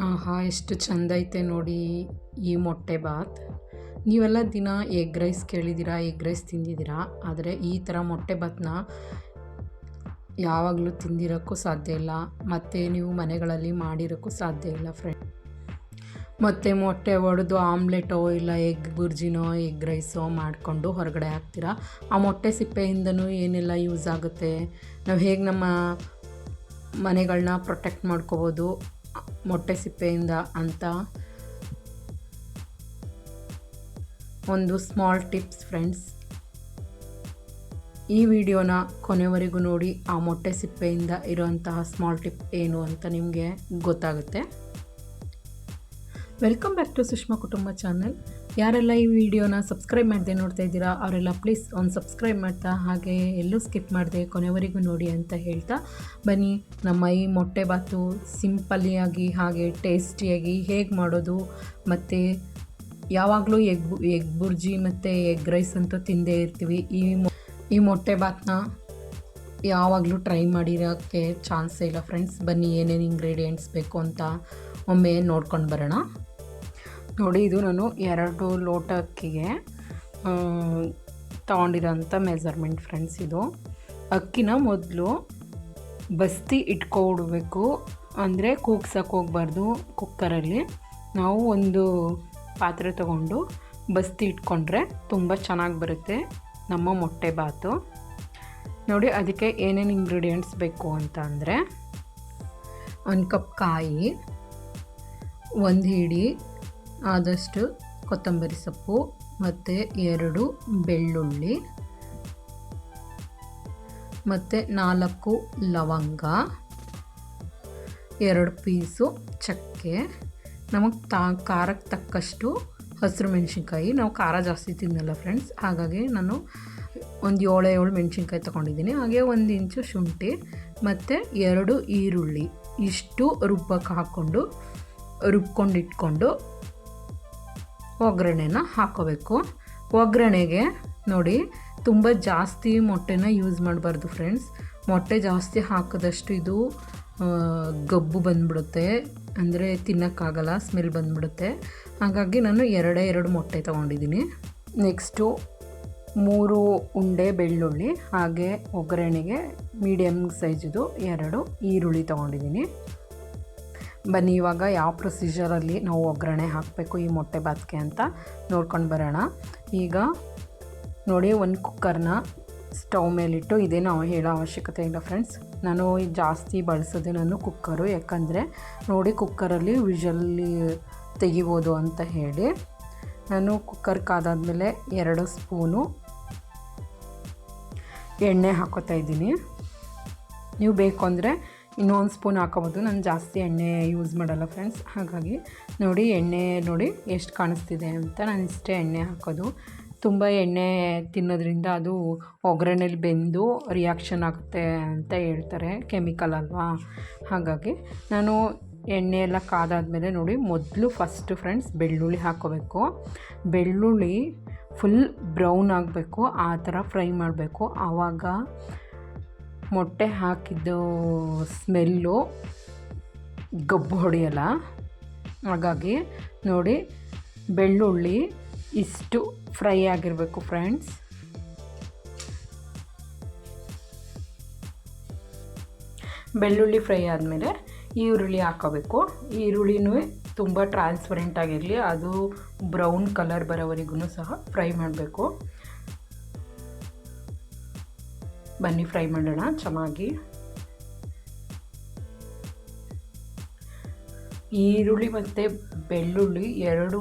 ಆಹಾ, ಎಷ್ಟು ಚಂದ ಐತೆ ನೋಡಿ ಈ ಮೊಟ್ಟೆ ಬಾತ್. ನೀವೆಲ್ಲ ದಿನ ಎಗ್ ರೈಸ್ ಕೇಳಿದ್ದೀರಾ ಎಗ್ ರೈಸ್ ತಿಂದಿದ್ದೀರಾ ಆದರೆ ಈ ಥರ ಮೊಟ್ಟೆ ಬಾತ್ನ ಯಾವಾಗಲೂ ತಿಂದಿರೋಕ್ಕೂ ಸಾಧ್ಯ ಇಲ್ಲ. ಮತ್ತು ನೀವು ಮನೆಗಳಲ್ಲಿ ಮಾಡಿರೋಕ್ಕೂ ಸಾಧ್ಯ ಇಲ್ಲ ಫ್ರೆಂಡ್ ಮತ್ತು ಮೊಟ್ಟೆ ಒಡೆದು ಆಮ್ಲೆಟೋ ಇಲ್ಲ ಎಗ್ ಬುರ್ಜಿನೋ ಎಗ್ ರೈಸೋ ಮಾಡಿಕೊಂಡು ಹೊರಗಡೆ ಹಾಕ್ತೀರಾ? ಆ ಮೊಟ್ಟೆ ಸಿಪ್ಪೆಯಿಂದನೂ ಏನೆಲ್ಲ ಯೂಸ್ ಆಗುತ್ತೆ? ನಾವು ಹೇಗೆ ನಮ್ಮ ಮನೆಗಳನ್ನ ಪ್ರೊಟೆಕ್ಟ್ ಮಾಡ್ಕೋಬೋದು? ಮೊಟ್ಟೆ ಸಿಪ್ಪೆಯಿಂದ ಅಂತ ಒಂದು ಸ್ಮಾಲ್ ಟಿಪ್ಸ್ ಫ್ರೆಂಡ್ಸ್ ಈ ವಿಡಿಯೋನ ಕೊನೆವರೆಗೂ ನೋಡಿ, ಆ ಮೊಟ್ಟೆ ಸಿಪ್ಪೆಯಿಂದ ಇರುವಂತಹ ಸ್ಮಾಲ್ ಟಿಪ್ ಏನು ಅಂತ ನಿಮಗೆ ಗೊತ್ತಾಗುತ್ತೆ. ವೆಲ್ಕಮ್ ಬ್ಯಾಕ್ ಟು ಸುಷ್ಮಾ ಕುಟುಂಬ ಚಾನಲ್ ಯಾರೆಲ್ಲ ಈ ವಿಡಿಯೋನ ಸಬ್ಸ್ಕ್ರೈಬ್ ಮಾಡದೆ ನೋಡ್ತಾ ಇದ್ದೀರಾ, ಅವರೆಲ್ಲ ಪ್ಲೀಸ್ ಒಂದು ಸಬ್ಸ್ಕ್ರೈಬ್ ಮಾಡ್ತಾ, ಹಾಗೆ ಎಲ್ಲೂ ಸ್ಕಿಪ್ ಮಾಡಿದೆ, ಕೊನೆವರೆಗೂ ನೋಡಿ ಅಂತ ಹೇಳ್ತಾ ಬನ್ನಿ. ನಮ್ಮ ಈ ಮೊಟ್ಟೆ ಬಾತು ಸಿಂಪಲಿಯಾಗಿ ಹಾಗೆ ಟೇಸ್ಟಿಯಾಗಿ ಹೇಗೆ ಮಾಡೋದು, ಮತ್ತು ಯಾವಾಗಲೂ ಎಗ್ ಎಗ್ ಬುರ್ಜಿ ಮತ್ತು ಎಗ್ ರೈಸ್ ಅಂತೂ ತಿಂದೇ ಇರ್ತೀವಿ. ಈ ಈ ಮೊಟ್ಟೆ ಬಾತನ್ನ ಯಾವಾಗಲೂ ಟ್ರೈ ಮಾಡಿರೋಕ್ಕೆ ಚಾನ್ಸೇ ಇಲ್ಲ ಫ್ರೆಂಡ್ಸ್ ಬನ್ನಿ ಏನೇನು ಇಂಗ್ರೀಡಿಯೆಂಟ್ಸ್ ಬೇಕು ಅಂತ ಒಮ್ಮೆ ನೋಡ್ಕೊಂಡು ಬರೋಣ. ನೋಡಿ, ಇದು ನಾನು ಎರಡು ಲೋಟ ಅಕ್ಕಿಗೆ ತೊಗೊಂಡಿರೋಂಥ ಮೆಸರ್ಮೆಂಟ್ ಫ್ರೆಂಡ್ಸ್ ಇದು. ಅಕ್ಕಿನ ಮೊದಲು ಬಸ್ತಿ ಇಟ್ಕೊಬಿಡ್ಬೇಕು ಅಂದರೆ ಕೂಗ್ಸಕ್ಕೆ ಹೋಗ್ಬಾರ್ದು ಕುಕ್ಕರಲ್ಲಿ. ನಾವು ಒಂದು ಪಾತ್ರೆ ತಗೊಂಡು ಬಸ್ತಿ ಇಟ್ಕೊಂಡ್ರೆ ತುಂಬ ಚೆನ್ನಾಗಿ ಬರುತ್ತೆ ನಮ್ಮ ಮೊಟ್ಟೆ ಬಾತು. ನೋಡಿ, ಅದಕ್ಕೆ ಏನೇನು ಇಂಗ್ರೀಡಿಯೆಂಟ್ಸ್ ಬೇಕು ಅಂತ ಅಂದರೆ, ಒಂದು ಕಪ್ ಕಾಯಿ, ಒಂದು ಹಿಡಿ ಆದಷ್ಟು ಕೊತ್ತಂಬರಿ ಸೊಪ್ಪು ಮತ್ತು ಎರಡು ಬೆಳ್ಳುಳ್ಳಿ ಮತ್ತು ನಾಲ್ಕು ಲವಂಗ, ಎರಡು ಪೀಸು ಚಕ್ಕೆ. ನಮಗೆ ತಾ ಖಾರಕ್ಕೆ ತಕ್ಕಷ್ಟು ಹಸಿರು ಮೆಣಸಿನ್ಕಾಯಿ. ನಾವು ಖಾರ ಜಾಸ್ತಿ ತಿನ್ನಲ್ಲ ಫ್ರೆಂಡ್ಸ್. ಹಾಗಾಗಿ ನಾನು ಒಂದು ಏಳು ಏಳು ಮೆಣಸಿನ್ಕಾಯಿ ತೊಗೊಂಡಿದ್ದೀನಿ. ಹಾಗೆ ಒಂದು ಇಂಚು ಶುಂಠಿ ಮತ್ತು ಎರಡು ಈರುಳ್ಳಿ. ಇಷ್ಟು ರುಬ್ಬಕ್ಕೆ ಹಾಕ್ಕೊಂಡು ರುಬ್ಕೊಂಡು ಇಟ್ಕೊಂಡು ಒಗ್ಗರಣೆನ ಹಾಕೋಬೇಕು. ಒಗ್ಗರಣೆಗೆ ನೋಡಿ, ತುಂಬ ಜಾಸ್ತಿ ಮೊಟ್ಟೆನ ಯೂಸ್ ಮಾಡಬಾರ್ದು ಫ್ರೆಂಡ್ಸ್ ಮೊಟ್ಟೆ ಜಾಸ್ತಿ ಹಾಕಿದಷ್ಟು ಇದು ಗಬ್ಬು ಬಂದ್ಬಿಡುತ್ತೆ. ಅಂದರೆ ತಿನ್ನೋಕ್ಕಾಗಲ್ಲ ಸ್ಮೆಲ್ ಬಂದ್ಬಿಡುತ್ತೆ. ಹಾಗಾಗಿ ನಾನು ಎರಡೇ ಎರಡು ಮೊಟ್ಟೆ ತೊಗೊಂಡಿದ್ದೀನಿ. ನೆಕ್ಸ್ಟು ಮೂರು ಉಂಡೆ ಬೆಳ್ಳುಳ್ಳಿ, ಹಾಗೆ ಒಗ್ಗರಣೆಗೆ ಮೀಡಿಯಮ್ ಸೈಜಿದು ಎರಡು ಈರುಳ್ಳಿ ತೊಗೊಂಡಿದ್ದೀನಿ. ಬನ್ನಿ, ಇವಾಗ ಯಾವ ಪ್ರೊಸೀಜರಲ್ಲಿ ನಾವು ಒಗ್ಗರಣೆ ಹಾಕಬೇಕು ಈ ಮೊಟ್ಟೆ ಬಾತ್ಗೆ ಅಂತ ನೋಡ್ಕೊಂಡು ಬರೋಣ. ಈಗ ನೋಡಿ, ಒಂದು ಕುಕ್ಕರ್ನ ಸ್ಟವ್ ಮೇಲಿಟ್ಟು ನಾವು ಹೇಳೋ ಅವಶ್ಯಕತೆ ಇಲ್ಲ ಫ್ರೆಂಡ್ಸ್ ನಾನು ಜಾಸ್ತಿ ಬಳಸೋದು ನಾನು ಕುಕ್ಕರು ಯಾಕಂದರೆ ನೋಡಿ ಕುಕ್ಕರಲ್ಲಿ ವಿಷಲ್ಲಿ ತೆಗಿಬೋದು ಅಂತ ಹೇಳಿ. ನಾನು ಕುಕ್ಕರ್ ಕಾದಾದಮೇಲೆ ಎರಡು ಸ್ಪೂನು ಎಣ್ಣೆ ಹಾಕೋತಾ ಇದ್ದೀನಿ. ನೀವು ಬೇಕು ಅಂದರೆ ಇನ್ನೊಂದು ಸ್ಪೂನ್ ಹಾಕೋಬೋದು ನಾನು ಜಾಸ್ತಿ ಎಣ್ಣೆ ಯೂಸ್ ಮಾಡಲ್ಲ ಫ್ರೆಂಡ್ಸ್ ಹಾಗಾಗಿ ನೋಡಿ ಎಣ್ಣೆ ನೋಡಿ ಎಷ್ಟು ಕಾಣಿಸ್ತಿದೆ ಅಂತ ನಾನು ಇಷ್ಟೇ ಎಣ್ಣೆ ಹಾಕೋದು. ತುಂಬ ಎಣ್ಣೆ ತಿನ್ನೋದ್ರಿಂದ ಅದು ಒಗ್ಗರಣೆಯಲ್ಲಿ ಬೆಂದು ರಿಯಾಕ್ಷನ್ ಆಗುತ್ತೆ ಅಂತ ಹೇಳ್ತಾರೆ ಕೆಮಿಕಲ್ ಅಲ್ವಾ? ಹಾಗಾಗಿ ನಾನು ಎಣ್ಣೆ ಎಲ್ಲ ಕಾದಾದಮೇಲೆ ನೋಡಿ ಮೊದಲು ಫಸ್ಟು ಫ್ರೆಂಡ್ಸ್ ಬೆಳ್ಳುಳ್ಳಿ ಹಾಕೋಬೇಕು ಬೆಳ್ಳುಳ್ಳಿ ಫುಲ್ ಬ್ರೌನ್ ಆಗಬೇಕು, ಆ ಥರ ಫ್ರೈ ಮಾಡಬೇಕು. ಆವಾಗ ಮೊಟ್ಟೆ ಹಾಕಿದ್ದು ಸ್ಮೆಲ್ಲು ಗಬ್ಬು ಹೊಡೆಯಲ್ಲ. ಹಾಗಾಗಿ ನೋಡಿ, ಬೆಳ್ಳುಳ್ಳಿ ಇಷ್ಟು ಫ್ರೈ ಆಗಿರಬೇಕು ಫ್ರೆಂಡ್ಸ್. ಬೆಳ್ಳುಳ್ಳಿ ಫ್ರೈ ಆದಮೇಲೆ ಈರುಳ್ಳಿ ಹಾಕೋಬೇಕು. ಈರುಳ್ಳಿನೂ ತುಂಬ ಟ್ರಾನ್ಸ್ಪರೆಂಟ್ ಆಗಿರಲಿ, ಅದು ಬ್ರೌನ್ ಕಲರ್ ಬರೋವರೆಗೂ ಸಹ ಫ್ರೈ ಮಾಡಬೇಕು. ಬನ್ನಿ ಫ್ರೈ ಮಾಡೋಣ, ಚೆನ್ನಾಗಿ. ಈರುಳ್ಳಿ ಮತ್ತು ಬೆಳ್ಳುಳ್ಳಿ ಎರಡು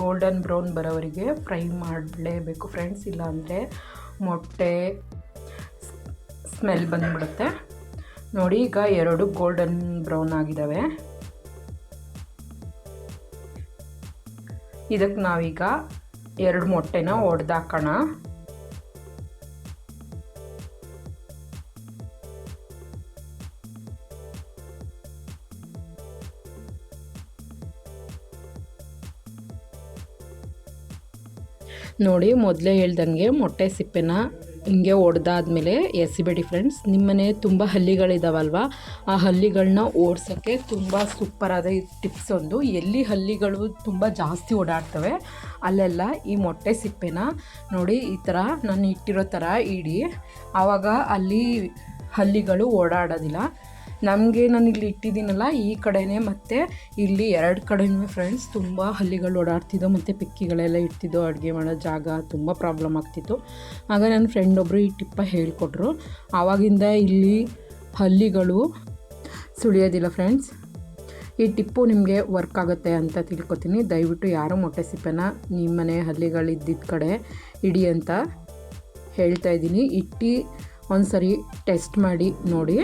ಗೋಲ್ಡನ್ ಬ್ರೌನ್ ಬರೋವರೆಗೆ ಫ್ರೈ ಮಾಡಲೇಬೇಕು ಫ್ರೆಂಡ್ಸ್, ಇಲ್ಲಾಂದರೆ ಮೊಟ್ಟೆ ಸ್ಮೆಲ್ ಬಂದ್ಬಿಡುತ್ತೆ. ನೋಡಿ, ಈಗ ಎರಡು ಗೋಲ್ಡನ್ ಬ್ರೌನ್ ಆಗಿದ್ದಾವೆ. ಇದಕ್ಕೆ ನಾವೀಗ ಎರಡು ಮೊಟ್ಟೆನ ಒಡೆದಾಕೋಣ. ನೋಡಿ, ಮೊದಲೇ ಹೇಳ್ದಂಗೆ ಮೊಟ್ಟೆ ಸಿಪ್ಪೆನ ಹಿಂಗೆ ಒಡೆದಾದ್ಮೇಲೆ ಎಸಿಬೇಡಿ ಫ್ರೆಂಡ್ಸ್ ನಿಮ್ಮನೆ ತುಂಬ ಹಲ್ಲಿಗಳಿದಾವಲ್ವ? ಆ ಹಲ್ಲಿಗಳನ್ನ ಓಡಿಸೋಕ್ಕೆ ತುಂಬ ಸೂಪರಾದ ಟಿಪ್ಸ್ ಒಂದು. ಎಲ್ಲಿ ಹಲ್ಲಿಗಳು ತುಂಬ ಜಾಸ್ತಿ ಓಡಾಡ್ತವೆ, ಅಲ್ಲೆಲ್ಲ ಈ ಮೊಟ್ಟೆ ಸಿಪ್ಪೆನ ನೋಡಿ, ಈ ಥರ ನಾನು ಇಟ್ಟಿರೋ ಥರ ಇಡಿ. ಆವಾಗ ಅಲ್ಲಿ ಹಲ್ಲಿಗಳು ಓಡಾಡೋದಿಲ್ಲ. ನಮಗೆ ನಾನು ಇಲ್ಲಿ ಇಟ್ಟಿದ್ದೀನಲ್ಲ, ಈ ಕಡೆನೇ ಮತ್ತು ಇಲ್ಲಿ ಎರಡು ಕಡೆಯೂ ಫ್ರೆಂಡ್ಸ್ ತುಂಬ ಹಲ್ಲಿಗಳು ಓಡಾಡ್ತಿದ್ದೋ, ಮತ್ತು ಪಿಕ್ಕಿಗಳೆಲ್ಲ ಇಡ್ತಿದ್ದೋ ಅಡುಗೆ ಮಾಡೋ ಜಾಗ ತುಂಬ ಪ್ರಾಬ್ಲಮ್ ಆಗ್ತಿತ್ತು. ಆಗ ನನ್ನ ಫ್ರೆಂಡ್ ಒಬ್ಬರು ಈ ಟಿಪ್ಪ ಹೇಳಿಕೊಟ್ರು. ಆವಾಗಿಂದ ಇಲ್ಲಿ ಹಲ್ಲಿಗಳು ಸುಳಿಯೋದಿಲ್ಲ ಫ್ರೆಂಡ್ಸ್ ಈ ಟಿಪ್ಪು ನಿಮಗೆ ವರ್ಕ್ ಆಗುತ್ತೆ ಅಂತ ತಿಳ್ಕೊತೀನಿ. ದಯವಿಟ್ಟು ಯಾರು ಮೊಟ್ಟೆ ಸಿಪ್ಪೆನ ನಿಮ್ಮನೆ ಹಲ್ಲಿಗಳಿದ್ದಿದ್ದ ಕಡೆ ಇಡಿ ಅಂತ ಹೇಳ್ತಾ ಇದ್ದೀನಿ. ಇಟ್ಟು ಒಂದು ಸರಿ ಟೆಸ್ಟ್ ಮಾಡಿ ನೋಡಿ.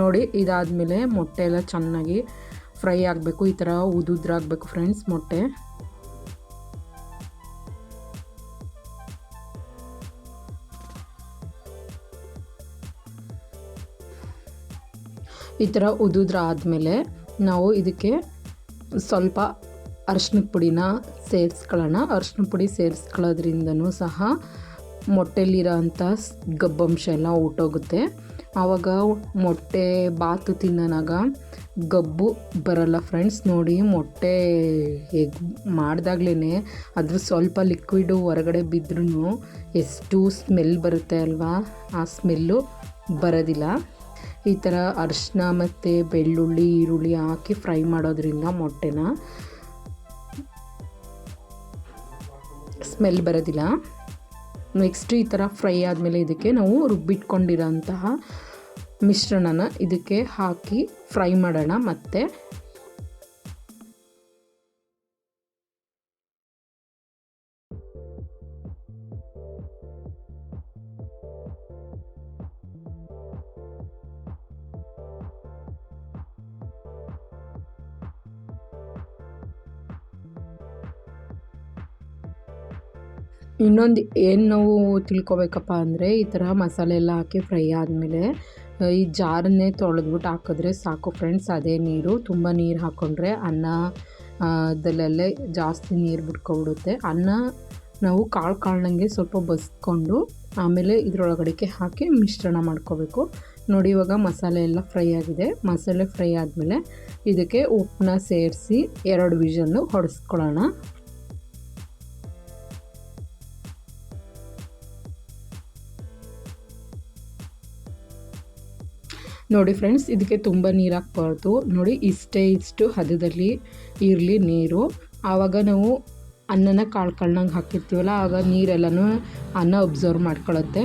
ನೋಡಿ, ಇದಾದಮೇಲೆ ಮೊಟ್ಟೆ ಎಲ್ಲ ಚೆನ್ನಾಗಿ ಫ್ರೈ ಆಗಬೇಕು. ಈ ಥರ ಉದುದ್ರಾಗಬೇಕು ಫ್ರೆಂಡ್ಸ್ ಮೊಟ್ಟೆ. ಈ ಥರ ಉದುದ್ರ ಆದಮೇಲೆ ನಾವು ಇದಕ್ಕೆ ಸ್ವಲ್ಪ ಅರ್ಶಿನದ ಪುಡಿನ ಸೇರಿಸ್ಕೊಳ್ಳೋಣ. ಅರ್ಶಿನ ಪುಡಿ ಸೇರಿಸ್ಕೊಳ್ಳೋದ್ರಿಂದನೂ ಸಹ ಮೊಟ್ಟೆಲಿರೋ ಅಂಥ ಗಬ್ಬಂಶ ಎಲ್ಲ ಹೊರ್ಟೋಗುತ್ತೆ ಆವಾಗ ಮೊಟ್ಟೆ ಬಾತು ತಿನ್ನೋನಾಗ ಗಬ್ಬು ಬರಲ್ಲ ಫ್ರೆಂಡ್ಸ್ ನೋಡಿ ಮೊಟ್ಟೆ ಎಗ್ ಮಾಡಿದಾಗ್ಲೇ ಅದ್ರ ಸ್ವಲ್ಪ ಲಿಕ್ವಿಡು ಹೊರಗಡೆ ಬಿದ್ದರೂ ಎಷ್ಟು ಸ್ಮೆಲ್ ಬರುತ್ತೆ ಅಲ್ವಾ? ಆ ಸ್ಮೆಲ್ಲು ಬರೋದಿಲ್ಲ. ಈ ಥರ ಅರಿಶಿನ ಮತ್ತು ಬೆಳ್ಳುಳ್ಳಿ, ಈರುಳ್ಳಿ ಹಾಕಿ ಫ್ರೈ ಮಾಡೋದ್ರಿಂದ ಮೊಟ್ಟೆನ ಸ್ಮೆಲ್ ಬರೋದಿಲ್ಲ. ನೆಕ್ಸ್ಟ್ ಈ ಥರ ಫ್ರೈ ಆದಮೇಲೆ ಇದಕ್ಕೆ ನಾವು ರುಬ್ಬಿಟ್ಕೊಂಡಿರೋಂತಹ ಮಿಶ್ರಣನ ಇದಕ್ಕೆ ಹಾಕಿ ಫ್ರೈ ಮಾಡೋಣ ಮತ್ತು ಇನ್ನೊಂದು ಏನು ನಾವು ತಿಳ್ಕೊಬೇಕಪ್ಪ ಅಂದರೆ ಈ ಥರ ಮಸಾಲೆ ಎಲ್ಲ ಹಾಕಿ ಫ್ರೈ ಆದಮೇಲೆ ಈ ಜಾರನ್ನೇ ತೊಳೆದ್ಬಿಟ್ಟು ಹಾಕಿದ್ರೆ ಸಾಕು ಫ್ರೆಂಡ್ಸ್. ಅದೇ ನೀರು, ತುಂಬ ನೀರು ಹಾಕ್ಕೊಂಡ್ರೆ ಅನ್ನ ದಲ್ಲೇ ಜಾಸ್ತಿ ನೀರು ಬಿಟ್ಕೊಬಿಡುತ್ತೆ. ಅನ್ನ ನಾವು ಕಾಳು ಕಾಳ್ನಂಗೆ ಸ್ವಲ್ಪ ಬಸ್ಕೊಂಡು ಆಮೇಲೆ ಇದರೊಳಗಡೆಗೆ ಹಾಕಿ ಮಿಶ್ರಣ ಮಾಡ್ಕೋಬೇಕು. ನೋಡಿ ಇವಾಗ ಮಸಾಲೆ ಎಲ್ಲ ಫ್ರೈ ಆಗಿದೆ. ಮಸಾಲೆ ಫ್ರೈ ಆದಮೇಲೆ ಇದಕ್ಕೆ ಉಪ್ಪನ್ನ ಸೇರಿಸಿ ಎರಡು ವಿಷಲ್ಲು ಹೊಡೆಸ್ಕೊಳ್ಳೋಣ. ನೋಡಿ ಫ್ರೆಂಡ್ಸ್, ಇದಕ್ಕೆ ತುಂಬ ನೀರು ಹಾಕ್ಬಾರ್ದು ನೋಡಿ, ಇಷ್ಟೇ ಇಷ್ಟು ಹದದಲ್ಲಿ ಇರಲಿ ನೀರು. ಆವಾಗ ನಾವು ಅನ್ನನ ಕಾಳು ಕಾಳ್ನಂಗೆ ಹಾಕಿರ್ತೀವಲ್ಲ, ಆಗ ನೀರೆಲ್ಲನೂ ಅನ್ನ ಅಬ್ಸರ್ವ್ ಮಾಡ್ಕೊಳ್ಳುತ್ತೆ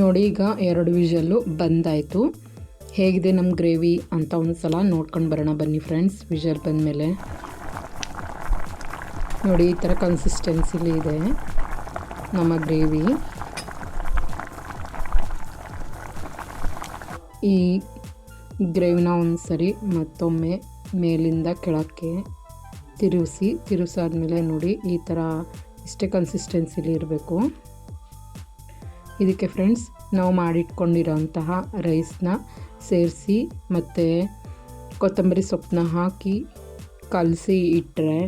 ನೋಡಿ, ಈಗ ಎರಡು ವಿಷಲ್ಲು ಬಂದಾಯಿತು. ಹೇಗಿದೆ ನಮ್ಮ ಗ್ರೇವಿ ಅಂತ ಒಂದು ಸಲ ನೋಡ್ಕೊಂಡು ಬರೋಣ ಬನ್ನಿ ಫ್ರೆಂಡ್ಸ್ ವಿಷಲ್ ಬಂದಮೇಲೆ. ನೋಡಿ, ಈ ಥರ ಕನ್ಸಿಸ್ಟೆನ್ಸಿಲಿ ಇದೆ ನಮ್ಮ ಗ್ರೇವಿ. ಈ ಗ್ರೇವಿನ ಒಂದು ಸರಿ ಮತ್ತೊಮ್ಮೆ ಮೇಲಿಂದ ಕೆಳಕ್ಕೆ ತಿರುಗಿಸಿ, ತಿರುಗಿಸಾದ್ಮೇಲೆ ನೋಡಿ, ಈ ಥರ ಇಷ್ಟೇ ಕನ್ಸಿಸ್ಟೆನ್ಸಿಲಿ ಇರಬೇಕು. ಇದಕ್ಕೆ ಫ್ರೆಂಡ್ಸ್ ನಾವು ಮಾಡಿಟ್ಕೊಂಡಿರೋಂತಹ ರೈಸ್ನ ಸೇರಿಸಿ ಮತ್ತು ಕೊತ್ತಂಬರಿ ಸೊಪ್ಪನ್ನ ಹಾಕಿ ಕಲಸಿ ಇಟ್ಟರೆ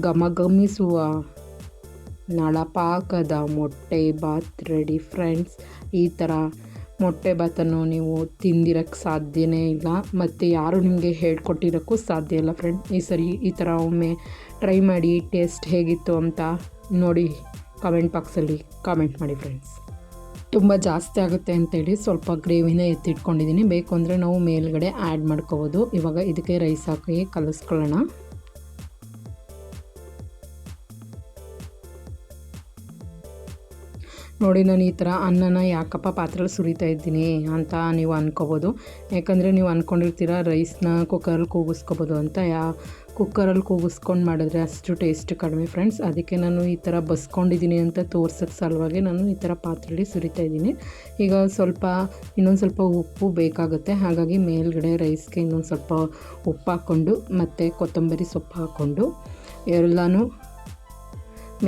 ಘಮಘಮಿಸುವ ನಳಪಾಕದ ಮೊಟ್ಟೆ ಬಾತ್ ರೆಡಿ ಫ್ರೆಂಡ್ಸ್ ಈ ಥರ ಮೊಟ್ಟೆ ಬಾತನ್ನು ನೀವು ತಿಂದಿರೋಕ್ಕೆ ಸಾಧ್ಯವೇ ಇಲ್ಲ. ಮತ್ತು ಯಾರು ನಿಮಗೆ ಹೇಳ್ಕೊಟ್ಟಿರೋಕ್ಕೂ ಸಾಧ್ಯ ಇಲ್ಲ ಫ್ರೆಂಡ್ ಈ ಸರಿ ಈ ಥರ ಒಮ್ಮೆ ಟ್ರೈ ಮಾಡಿ ಟೇಸ್ಟ್ ಹೇಗಿತ್ತು ಅಂತ ನೋಡಿ ಕಮೆಂಟ್ ಬಾಕ್ಸಲ್ಲಿ ಕಾಮೆಂಟ್ ಮಾಡಿ ಫ್ರೆಂಡ್ಸ್ ತುಂಬ ಜಾಸ್ತಿ ಆಗುತ್ತೆ ಅಂತೇಳಿ ಸ್ವಲ್ಪ ಗ್ರೇವಿನ ಎತ್ತಿಟ್ಕೊಂಡಿದ್ದೀನಿ. ಬೇಕು ಅಂದರೆ ನಾವು ಮೇಲ್ಗಡೆ ಆ್ಯಡ್ ಮಾಡ್ಕೋಬೋದು. ಇವಾಗ ಇದಕ್ಕೆ ರೈಸ್ ಹಾಕಿ ಕಲಿಸ್ಕೊಳ್ಳೋಣ. ನೋಡಿ ನಾನು ಈ ಥರ ಅನ್ನನ ಯಾಕಪ್ಪ ಪಾತ್ರೆಲಿ ಸುರಿತಾ ಇದ್ದೀನಿ ಅಂತ ನೀವು ಅಂದ್ಕೋಬೋದು ಯಾಕಂದರೆ ನೀವು ಅಂದ್ಕೊಂಡಿರ್ತೀರ ರೈಸ್ನ ಕುಕ್ಕರಲ್ಲಿ ಕೂಗಿಸ್ಕೋಬೋದು ಅಂತ. ಯಾ ಕುಕ್ಕರಲ್ಲಿ ಕೂಗಿಸ್ಕೊಂಡು ಮಾಡಿದ್ರೆ ಅಷ್ಟು ಟೇಸ್ಟ್ ಕಡಿಮೆ ಫ್ರೆಂಡ್ಸ್ ಅದಕ್ಕೆ ನಾನು ಈ ಥರ ಬಸ್ಕೊಂಡಿದ್ದೀನಿ ಅಂತ ತೋರ್ಸೋಕ್ಕೆ ಸಲುವಾಗಿ ನಾನು ಈ ಥರ ಪಾತ್ರೆಯಲ್ಲಿ ಸುರಿತಾ ಇದ್ದೀನಿ. ಈಗ ಸ್ವಲ್ಪ, ಇನ್ನೊಂದು ಸ್ವಲ್ಪ ಉಪ್ಪು ಬೇಕಾಗುತ್ತೆ. ಹಾಗಾಗಿ ಮೇಲ್ಗಡೆ ರೈಸ್ಗೆ ಇನ್ನೊಂದು ಸ್ವಲ್ಪ ಉಪ್ಪು ಹಾಕ್ಕೊಂಡು, ಮತ್ತು ಕೊತ್ತಂಬರಿ ಸೊಪ್ಪು ಹಾಕ್ಕೊಂಡು, ಎಲ್ಲನೂ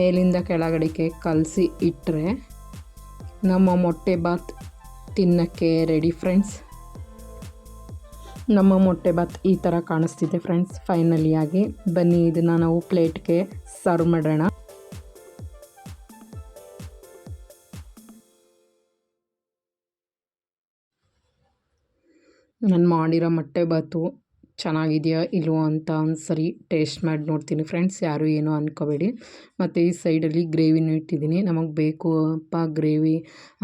ಮೇಲಿಂದ ಕೆಳಗಡೆಗೆ ಕಲಸಿ ಇಟ್ಟರೆ ನಮ್ಮ ಮೊಟ್ಟೆ ಬಾತ್ ತಿನ್ನಕ್ಕೆ ರೆಡಿ ಫ್ರೆಂಡ್ಸ್ ನಮ್ಮ ಮೊಟ್ಟೆ ಬಾತ್ ಈ ಥರ ಕಾಣಿಸ್ತಿದೆ ಫ್ರೆಂಡ್ಸ್ ಫೈನಲಿಯಾಗಿ ಬನ್ನಿ, ಇದನ್ನು ನಾವು ಪ್ಲೇಟ್ಗೆ ಸರ್ವ್ ಮಾಡೋಣ. ನಾನು ಮಾಡಿರೋ ಮೊಟ್ಟೆ ಬಾತು ಚೆನ್ನಾಗಿದೆಯಾ ಇಲ್ವೋ ಅಂತ ಒಂದ್ಸರಿ ಟೇಸ್ಟ್ ಮಾಡಿ ನೋಡ್ತೀನಿ ಫ್ರೆಂಡ್ಸ್, ಯಾರು ಏನೂ ಅನ್ಕೋಬೇಡಿ. ಮತ್ತು ಈ ಸೈಡಲ್ಲಿ ಗ್ರೇವಿನೂ ಇಟ್ಟಿದ್ದೀನಿ. ನಮಗೆ ಬೇಕು ಅಪ್ಪ ಗ್ರೇವಿ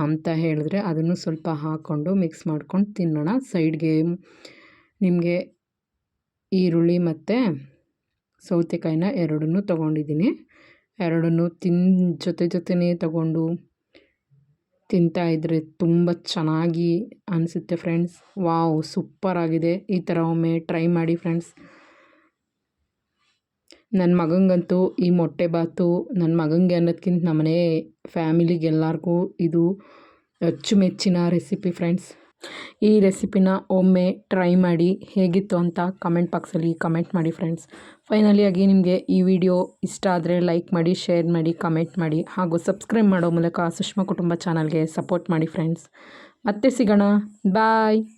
ಅಂತ ಹೇಳಿದ್ರೆ ಅದನ್ನು ಸ್ವಲ್ಪ ಹಾಕ್ಕೊಂಡು ಮಿಕ್ಸ್ ಮಾಡ್ಕೊಂಡು ತಿನ್ನೋಣ. ಸೈಡ್ಗೆ ನಿಮಗೆ ಈರುಳ್ಳಿ ಮತ್ತು ಸೌತೆಕಾಯಿನ ಎರಡನ್ನೂ ತೊಗೊಂಡಿದ್ದೀನಿ. ಎರಡನ್ನೂ ತಿನ್ ಜೊತೆ ಜೊತೆನೇ ತಗೊಂಡು ತಿಂತಾ ಇದ್ರೆ ತುಂಬ ಚೆನ್ನಾಗಿ ಅನಿಸುತ್ತೆ ಫ್ರೆಂಡ್ಸ್ ವಾವ್ ಸೂಪರ್ ಆಗಿದೆ. ಈ ಥರ ಒಮ್ಮೆ ಟ್ರೈ ಮಾಡಿ ಫ್ರೆಂಡ್ಸ್ ನನ್ನ ಮಗಂಗಂತೂ ಈ ಮೊಟ್ಟೆ ಬಾತು ನನ್ನ ಮಗಂಗೆ ಅನ್ನೋದ್ಕಿಂತ ನಮ್ಮನೆ ಫ್ಯಾಮಿಲಿಗೆಲ್ಲರಿಗೂ ಇದು ಅಚ್ಚುಮೆಚ್ಚಿನ ರೆಸಿಪಿ ಫ್ರೆಂಡ್ಸ್ ಈ ರೆಸಿಪಿನ ಒಮ್ಮೆ ಟ್ರೈ ಮಾಡಿ ಹೇಗಿತ್ತು ಅಂತ ಕಮೆಂಟ್ ಬಾಕ್ಸಲ್ಲಿ ಕಮೆಂಟ್ ಮಾಡಿ ಫ್ರೆಂಡ್ಸ್. ಫೈನಲಿಯಾಗಿ ನಿಮಗೆ ಈ ವಿಡಿಯೋ ಇಷ್ಟ ಆದರೆ ಲೈಕ್ ಮಾಡಿ, ಶೇರ್ ಮಾಡಿ, ಕಮೆಂಟ್ ಮಾಡಿ ಹಾಗೂ ಸಬ್ಸ್ಕ್ರೈಬ್ ಮಾಡೋ ಮೂಲಕ ಸುಷ್ಮಾ ಕುಟುಂಬ ಚಾನಲ್ಗೆ ಸಪೋರ್ಟ್ ಮಾಡಿ ಫ್ರೆಂಡ್ಸ್. ಮತ್ತೆ ಸಿಗೋಣ. ಬಾಯ್.